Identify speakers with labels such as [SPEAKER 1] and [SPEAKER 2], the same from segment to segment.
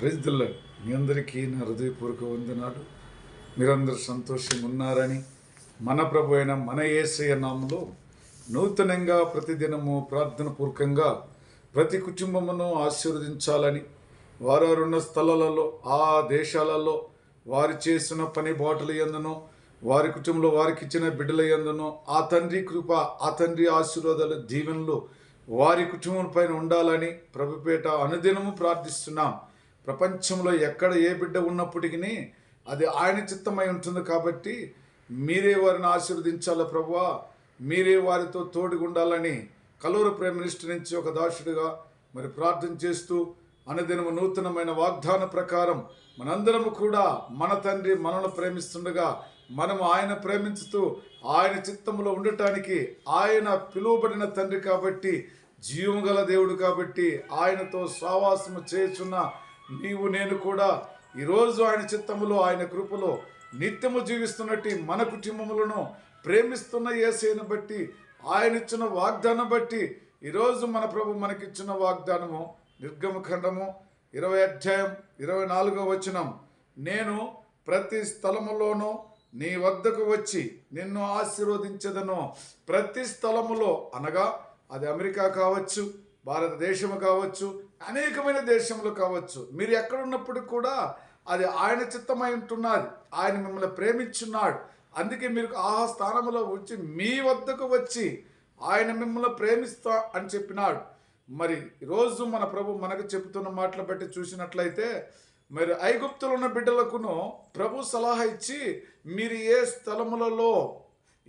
[SPEAKER 1] ప్రజల మీ అందరికీ నా హృదయపూర్వక వందనాలు. మీరందరూ సంతోషంగా ఉన్నారని మన ప్రభు అయిన మన ఏసయ నామంలో నూతనంగా ప్రతిదినము ప్రార్థన పూర్వకంగా ప్రతి కుటుంబమును ఆశీర్వదించాలని వారున్న స్థలాలలో ఆ దేశాలలో వారు చేసిన పని బాటలు ఎందునో వారి కుటుంబంలో వారికి ఇచ్చిన బిడ్డల ఎందునో ఆ తండ్రి కృప ఆ తండ్రి ఆశీర్వాదాలు దీవెనలు వారి కుటుంబం పైన ఉండాలని ప్రభుపేట అనుదినము ప్రార్థిస్తున్నాం. ప్రపంచంలో ఎక్కడ ఏ బిడ్డ ఉన్నప్పటికీ అది ఆయన చిత్తమై ఉంటుంది కాబట్టి మీరే వారిని ఆశీర్వదించాల ప్రభువా మీరే వారితో తోడుగుండాలని కలూరు ప్రైమ్ మినిస్టర్ నుంచి ఒక దాసుడిగా మరి ప్రార్థన చేస్తూ అనుదినము నూతనమైన వాగ్దాన ప్రకారం మనందరము కూడా మన తండ్రి మనల్ని ప్రేమిస్తుండగా మనము ఆయన ప్రేమించుతూ ఆయన చిత్తములో ఉండటానికి ఆయన పిలువబడిన తండ్రి కాబట్టి జీవము గల దేవుడు కాబట్టి ఆయనతో సావాసము చేయుచున్న నీవు నేను కూడా ఈరోజు ఆయన చిత్తములో ఆయన కృపలో నిత్యము జీవిస్తున్నట్టు మన కుటుంబములను ప్రేమిస్తున్న యేసేను బట్టి ఆయన ఇచ్చిన వాగ్దానం బట్టి ఈరోజు మన ప్రభు మనకిచ్చిన వాగ్దానము నిర్గమఖండము ఇరవై అధ్యాయం ఇరవై నాలుగో వచనం. నేను ప్రతి స్థలములోనూ నీ వద్దకు వచ్చి నిన్ను ఆశీర్వదించదను. ప్రతి స్థలములో అనగా అది అమెరికా కావచ్చు భారతదేశము కావచ్చు అనేకమైన దేశములు కావచ్చు. మీరు ఎక్కడున్నప్పుడు కూడా అది ఆయన చిత్తమై ఉంటున్నది ఆయన మిమ్మల్ని ప్రేమించున్నాడు. అందుకే మీరు ఆ స్థానంలో వచ్చి మీ వద్దకు వచ్చి ఆయన మిమ్మల్ని ప్రేమిస్తా అని చెప్పినాడు. మరి ఈరోజు మన ప్రభు మనకు చెబుతున్న మాటలు బట్టి చూసినట్లయితే మరి ఐగుప్తులు ఉన్న బిడ్డలకును ప్రభు సలహా ఇచ్చి మీరు ఏ స్థలములలో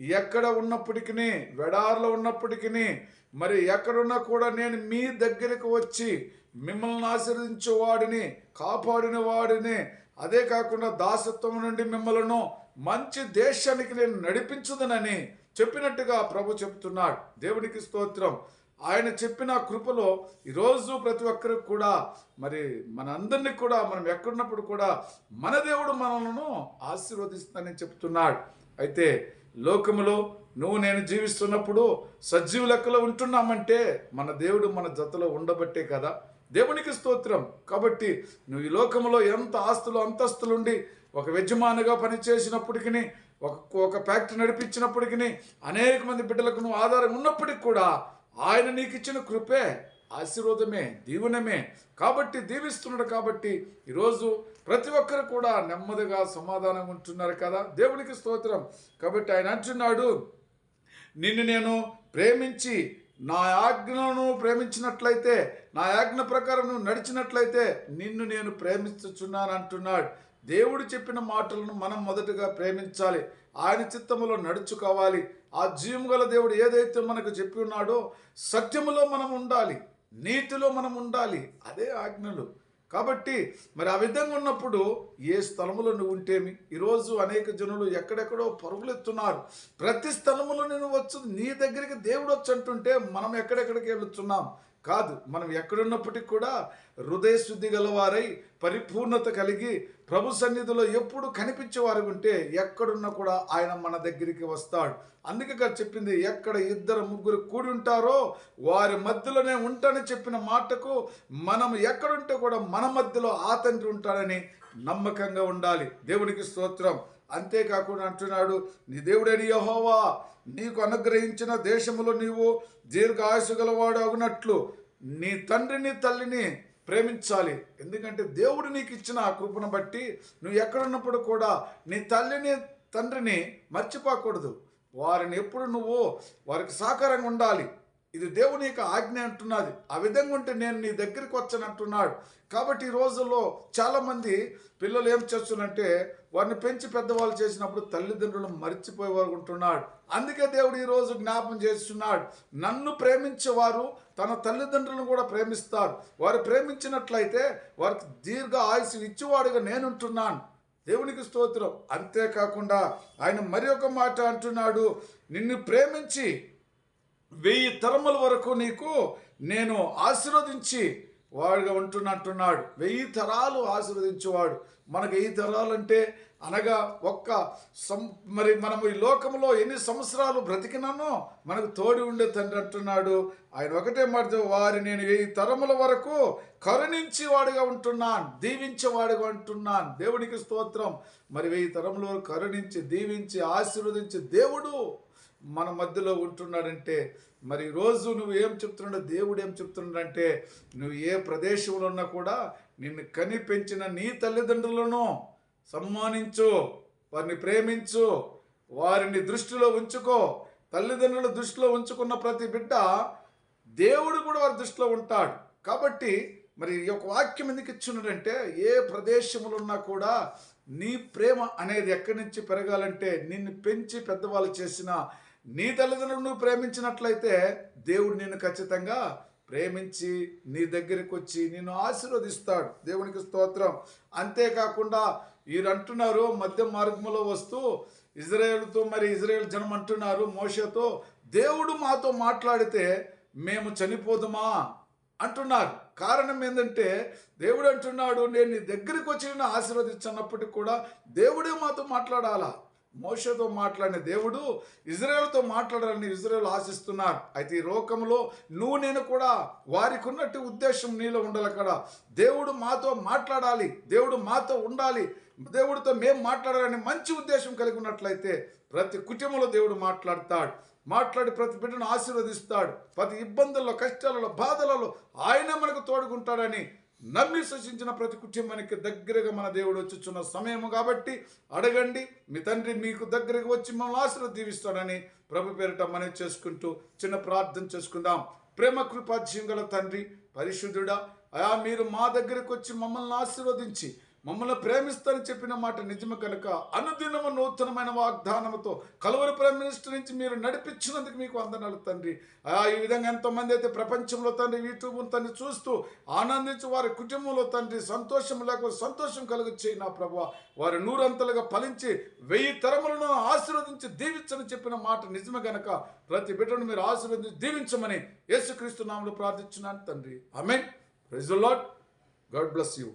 [SPEAKER 1] ఎక్కడ ఉన్నప్పటికీ వెడార్లో ఉన్నప్పటికీ మరి ఎక్కడున్నా కూడా నేను మీ దగ్గరకు వచ్చి మిమ్మల్ని ఆశీర్వదించే వాడిని కాపాడిన వాడిని అదే కాకుండా దాసత్వం నుండి మిమ్మల్ని మంచి దేశానికి నేను నడిపించుదనని చెప్పినట్టుగా ప్రభు చెప్తున్నాడు దేవునికి స్తోత్రం. ఆయన చెప్పిన కృపలో ఈరోజు ప్రతి ఒక్కరికి కూడా మరి మన అందరినీ కూడా మనం ఎక్కడున్నప్పుడు కూడా మన దేవుడు మనలను ఆశీర్వదిస్తుందని చెప్తున్నాడు అయితే లోకములో నువ్వు నేను జీవిస్తున్నప్పుడు సజీవ లెక్కలో ఉంటున్నామంటే మన దేవుడు మన జతలో ఉండబట్టే కదా. దేవునికి స్తోత్రం. కాబట్టి నువ్వు ఈ లోకంలో ఎంత ఆస్తులు అంతస్తులుండి ఒక యజమానిగా పనిచేసినప్పటికీ ఒక ఒక ఫ్యాక్టరీ నడిపించినప్పటికీ అనేక మంది బిడ్డలకు నువ్వు ఆధారం ఉన్నప్పటికీ కూడా ఆయన నీకు ఇచ్చిన కృపే. ఆశీర్వాదమే దీవెనమే. కాబట్టి దీవిస్తున్నాడు కాబట్టి ఈరోజు ప్రతి ఒక్కరు కూడా నెమ్మదిగా సమాధానం ఉంటున్నారు కదా. దేవునికి స్తోత్రం. కాబట్టి ఆయన అంటున్నాడు నిన్ను నేను ప్రేమించి నా ఆజ్ఞను ప్రేమించినట్లయితే నా ఆజ్ఞ ప్రకారం నువ్వు నడిచినట్లయితే నిన్ను నేను ప్రేమిస్తున్నాను అంటున్నాడు. దేవుడు చెప్పిన మాటలను మనం మొదటగా ప్రేమించాలి. ఆయన చిత్తములో నడుచుకోవాలి. ఆ జీవం గల దేవుడు ఏదైతే మనకు చెప్పి ఉన్నాడో సత్యములో మనం ఉండాలి. నీతిలో మనం ఉండాలి. అదే ఆజ్ఞలు. కాబట్టి మరి ఆ విధంగా ఉన్నప్పుడు ఏ స్థలములో నువ్వు ఉంటేమి? ఈరోజు అనేక జనులు ఎక్కడెక్కడో పరుగులెత్తున్నారు. ప్రతి స్థలములో నేను వచ్చు నీ దగ్గరికి దేవుడు వచ్చి అంటుంటే మనం ఎక్కడెక్కడికి వెళుతున్నాం? కాదు మనం ఎక్కడున్నప్పటికీ కూడా హృదయ శుద్ధి గలవారై పరిపూర్ణత కలిగి ప్రభు సన్నిధిలో ఎప్పుడు కనిపించేవారు ఉంటే ఎక్కడున్నా కూడా ఆయన మన దగ్గరికి వస్తాడు. అందుకే గారు చెప్పింది ఎక్కడ ఇద్దరు ముగ్గురు కూడి ఉంటారో వారి మధ్యలోనే ఉంటానని చెప్పిన మాటకు మనం ఎక్కడుంటే కూడా మన మధ్యలో ఆ తండ్రి ఉంటాడని నమ్మకంగా ఉండాలి. దేవునికి స్తోత్రం. అంతేకాకుండా అంటున్నాడు నీ దేవుడని యహోవా నీకు అనుగ్రహించిన దేశములో నీవు దీర్ఘాయుసు గలవాడు అగునట్లు నీ తండ్రిని తల్లిని ప్రేమించాలి. ఎందుకంటే దేవుడు నీకు ఇచ్చిన ఆ కృపను బట్టి నువ్వు ఎక్కడున్నప్పుడు కూడా నీ తల్లిని తండ్రిని మర్చిపోకూడదు. వారిని ఎప్పుడు నువ్వు వారికి సహకారంగా ఉండాలి. ఇది దేవుని యొక్క ఆజ్ఞ అంటున్నది. ఆ విధంగా ఉంటే నేను నీ దగ్గరికి వచ్చానంటున్నాడు కాబట్టి ఈ రోజుల్లో చాలామంది పిల్లలు ఏం చేస్తున్నారంటే వారిని పెంచి పెద్దవాళ్ళు చేసినప్పుడు తల్లిదండ్రులు మర్చిపోయేవారు ఉంటున్నాడు. అందుకే దేవుడు ఈరోజు జ్ఞాపం చేస్తున్నాడు. నన్ను ప్రేమించేవారు తన తల్లిదండ్రులను కూడా ప్రేమిస్తారు. వారు ప్రేమించినట్లయితే వారికి దీర్ఘ ఆయుసు ఇచ్చేవాడుగా నేనుంటున్నాను దేవునికి స్తోత్రం. అంతేకాకుండా ఆయన మరి ఒక మాట అంటున్నాడు. నిన్ను ప్రేమించి వెయ్యి తరముల వరకు నీకు నేను ఆశీర్వదించి వాడుగా ఉంటున్నట్టున్నాడు. వెయ్యి తరాలు ఆశీర్వదించేవాడు. మనకు వెయ్యి తరాలు అంటే అనగా ఒక్క సం మరి మనము ఈ లోకంలో ఎన్ని సంవత్సరాలు బ్రతికినానో మనకు తోడి ఉండే తండ్రి అంటున్నాడు. ఆయన ఒకటే మాట వారి నేను వెయ్యి తరముల వరకు కరుణించి వాడుగా ఉంటున్నాను దీవించేవాడుగా ఉంటున్నాను. దేవునికి స్తోత్రం. మరి వెయ్యి తరముల వరకు కరుణించి దీవించి ఆశీర్వదించి దేవుడు మన మధ్యలో ఉంటున్నాడంటే మరి రోజు నువ్వు ఏం చెప్తున్నాడో దేవుడు ఏం చెప్తున్నాడంటే నువ్వు ఏ ప్రదేశంలో ఉన్నా కూడా నిన్ను కని పెంచిన నీ తల్లిదండ్రులను సమ్మానించు వారిని ప్రేమించు వారిని దృష్టిలో ఉంచుకో. తల్లిదండ్రుల దృష్టిలో ఉంచుకున్న ప్రతి బిడ్డ దేవుడు కూడా వారి దృష్టిలో ఉంటాడు. కాబట్టి మరి ఈ యొక్క వాక్యం ఎందుకు ఇచ్చున్నాడంటే ఏ ప్రదేశంలో ఉన్నా కూడా నీ ప్రేమ అనేది ఎక్కడి నుంచి పెరగాలంటే నిన్ను పెంచి పెద్దవాళ్ళు చేసిన నీ తల్లిదండ్రులు నువ్వు ప్రేమించినట్లయితే దేవుడు నిన్ను ఖచ్చితంగా ప్రేమించి నీ దగ్గరికి వచ్చి నిన్ను ఆశీర్వదిస్తాడు. దేవునికి స్తోత్రం. అంతేకాకుండా వీరంటున్నారు మధ్య మార్గంలో వస్తూ ఇజ్రాయేల్తో మరి ఇజ్రాయేల్ జనం అంటున్నారు మోషతో దేవుడు మాతో మాట్లాడితే మేము చనిపోదుమా అంటున్నారు. కారణం ఏంటంటే దేవుడు అంటున్నాడు నేను నీ దగ్గరికి వచ్చి నేను ఆశీర్వదించినప్పటికీ కూడా దేవుడే మాతో మాట్లాడాలా? మోషతో మాట్లాడిన దేవుడు ఇజ్రాయెల్తో మాట్లాడాలని ఇజ్రాయెల్ ఆశిస్తున్నారు. అయితే ఈ లోకంలో నువ్వు నేను కూడా వారికి ఉన్నట్టు ఉద్దేశం నీలో ఉండాలి కదా దేవుడు మాతో మాట్లాడాలి. దేవుడు మాతో ఉండాలి. దేవుడితో మేము మాట్లాడాలని మంచి ఉద్దేశం కలిగి ఉన్నట్లయితే ప్రతి కుటుంబంలో దేవుడు మాట్లాడతాడు. మాట్లాడి ప్రతి బిడ్డను ఆశీర్వదిస్తాడు. ప్రతి ఇబ్బందుల్లో కష్టాలలో బాధలలో ఆయన మనకు తోడుకుంటాడని నమ్మి సృష్టించిన ప్రతి కుటుంబానికి దగ్గరగా మన దేవుడు వచ్చుచున్న సమయము కాబట్టి అడగండి మీ తండ్రి మీకు దగ్గరకు వచ్చి మమ్మల్ని ఆశీర్వదీవిస్తాడని ప్రభు పేరిట మనవి చేసుకుంటూ చిన్న ప్రార్థన చేసుకుందాం. ప్రేమ కృపాధ్యం గల తండ్రి పరిశుద్ధుడా అయా మీరు మా దగ్గరకు వచ్చి మమ్మల్ని ఆశీర్వదించి మమ్మల్ని ప్రేమిస్తారని చెప్పిన మాట నిజమే కనుక అనుదినము నూతనమైన వాగ్దానముతో కలువరి ప్రైమ్ మినిస్టర్ నుంచి మీరు నడిపించినందుకు మీకు వందనాలు తండ్రి. ఈ విధంగా ఎంతోమంది అయితే ప్రపంచంలో తండ్రి యూట్యూబ్ తండ్రి చూస్తూ ఆనందించి వారి కుటుంబంలో తండ్రి సంతోషం లేకపోతే సంతోషం కలుగు చేయి నా ప్రభు వారి నూరంతలుగా ఫలించి వెయ్యి తరములను ఆశీర్వదించి దీవించని చెప్పిన మాట నిజమే గనక ప్రతి బిడ్డను మీరు ఆశీర్వదించి దీవించమని యేసుక్రీస్తు నామలు ప్రార్థించున్నాను తండ్రి. Amen. Praise lord god bless you.